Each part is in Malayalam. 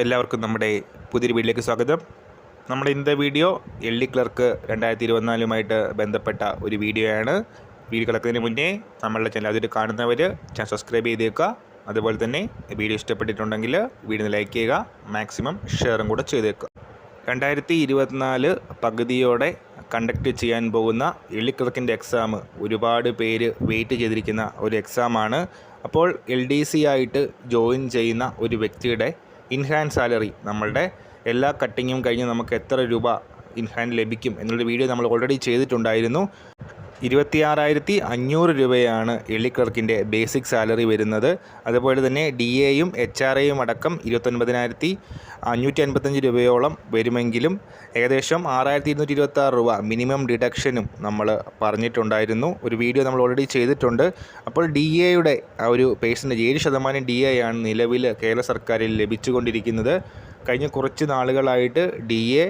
എല്ലാവർക്കും നമ്മുടെ പുതിയൊരു വീഡിയോയിലേക്ക് സ്വാഗതം. നമ്മുടെ ഇന്നത്തെ വീഡിയോ എൽ ഡി ക്ലർക്ക് രണ്ടായിരത്തി ഇരുപത്തിനാലുമായിട്ട് ബന്ധപ്പെട്ട ഒരു വീഡിയോയാണ്. വീഡിയോ കിടക്കുന്നതിന് മുന്നേ നമ്മളുടെ ചാനൽ അതിൽ കാണുന്നവർ ചാനൽ സബ്സ്ക്രൈബ് ചെയ്തേക്കുക. അതുപോലെ തന്നെ വീഡിയോ ഇഷ്ടപ്പെട്ടിട്ടുണ്ടെങ്കിൽ വീഡിയോ ലൈക്ക് ചെയ്യുക മാക്സിമം ഷെയറും കൂടെ ചെയ്തേക്കുക. രണ്ടായിരത്തി ഇരുപത്തിനാല് പകുതിയോടെ കണ്ടക്ട് ചെയ്യാൻ പോകുന്ന എൽ ഡി ക്ലർക്കിന്റെ എക്സാം ഒരുപാട് പേര് വെയിറ്റ് ചെയ്തിരിക്കുന്ന ഒരു എക്സാമാണ് അപ്പോൾ എൽ ഡി സി ആയിട്ട് ജോയിൻ ചെയ്യുന്ന ഒരു വ്യക്തിയുടെ ഇൻഹാൻഡ് സാലറി നമ്മളുടെ എല്ലാ കട്ടിങ്ങും കഴിഞ്ഞ് നമുക്ക് എത്ര രൂപ ഇൻഹാൻഡ് ലഭിക്കും എന്നുള്ള വീഡിയോ നമ്മൾ ഓൾറെഡി ചെയ്തിട്ടുണ്ടായിരുന്നു. ഇരുപത്തിയാറായിരത്തി അഞ്ഞൂറ് രൂപയാണ് എള്ളിക്ലർക്കിന്റെ ബേസിക് സാലറി വരുന്നത്. അതുപോലെ തന്നെ ഡി എയും എച്ച് ആർ എയും അടക്കം ഇരുപത്തൊൻപതിനായിരത്തി അഞ്ഞൂറ്റി അൻപത്തഞ്ച് രൂപയോളം വരുമെങ്കിലും ഏകദേശം ആറായിരത്തി ഇരുന്നൂറ്റി ഇരുപത്തി ആറ് രൂപ മിനിമം ഡിഡക്ഷനും നമ്മൾ പറഞ്ഞിട്ടുണ്ടായിരുന്നു. ഒരു വീഡിയോ നമ്മൾ ഓൾറെഡി ചെയ്തിട്ടുണ്ട്. അപ്പോൾ ഡി എയുടെ ആ ഒരു പേഴ്സന്റേജ് ഏഴ് ശതമാനം ഡി എ ആണ് നിലവിൽ കേരള സർക്കാരിൽ ലഭിച്ചുകൊണ്ടിരിക്കുന്നത്. കഴിഞ്ഞ കുറച്ച് നാളുകളായിട്ട് ഡി എ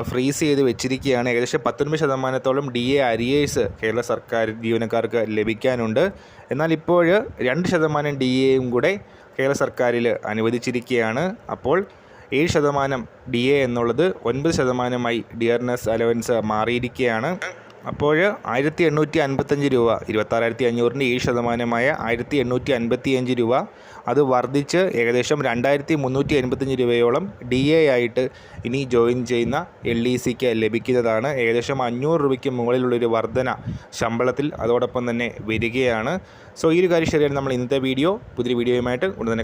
ഫ്രീസ് ചെയ്ത് വെച്ചിരിക്കുകയാണ്. ഏകദേശം പത്തൊൻപത് ശതമാനത്തോളം ഡി എ അരിയേഴ്സ് കേരള സർക്കാർ ജീവനക്കാർക്ക് ലഭിക്കാനുണ്ട്. എന്നാൽ ഇപ്പോൾ രണ്ട് ശതമാനം ഡി എയും കൂടെ കേരള സർക്കാരിൽ അനുവദിച്ചിരിക്കുകയാണ്. അപ്പോൾ ഏഴ് ശതമാനം ഡി എ എന്നുള്ളത് ഒൻപത് ശതമാനമായി ഡിയർനെസ് അലവൻസ് മാറിയിരിക്കുകയാണ്. അപ്പോൾ ആയിരത്തി എണ്ണൂറ്റി അൻപത്തഞ്ച് രൂപ ഇരുപത്താറായിരത്തി അഞ്ഞൂറിന്റെ ഏഴ് ശതമാനമായ ആയിരത്തി എണ്ണൂറ്റി അൻപത്തി അഞ്ച് രൂപ. അത് വർദ്ധിച്ച് ഏകദേശം രണ്ടായിരത്തി മുന്നൂറ്റി എൺപത്തഞ്ച് രൂപയോളം ഡി എ ആയിട്ട് ഇനി ജോയിൻ ചെയ്യുന്ന എൽ ഇ സിക്ക് ലഭിക്കുന്നതാണ്. ഏകദേശം അഞ്ഞൂറ് രൂപയ്ക്ക് മുകളിലുള്ളൊരു വർധന ശമ്പളത്തിൽ അതോടൊപ്പം തന്നെ വരികയാണ്. സോ ഈ ഒരു കാര്യം ശരിയാണ് നമ്മൾ ഇന്നത്തെ വീഡിയോ പുതിയ വീഡിയോയുമായിട്ട് ഉടൻ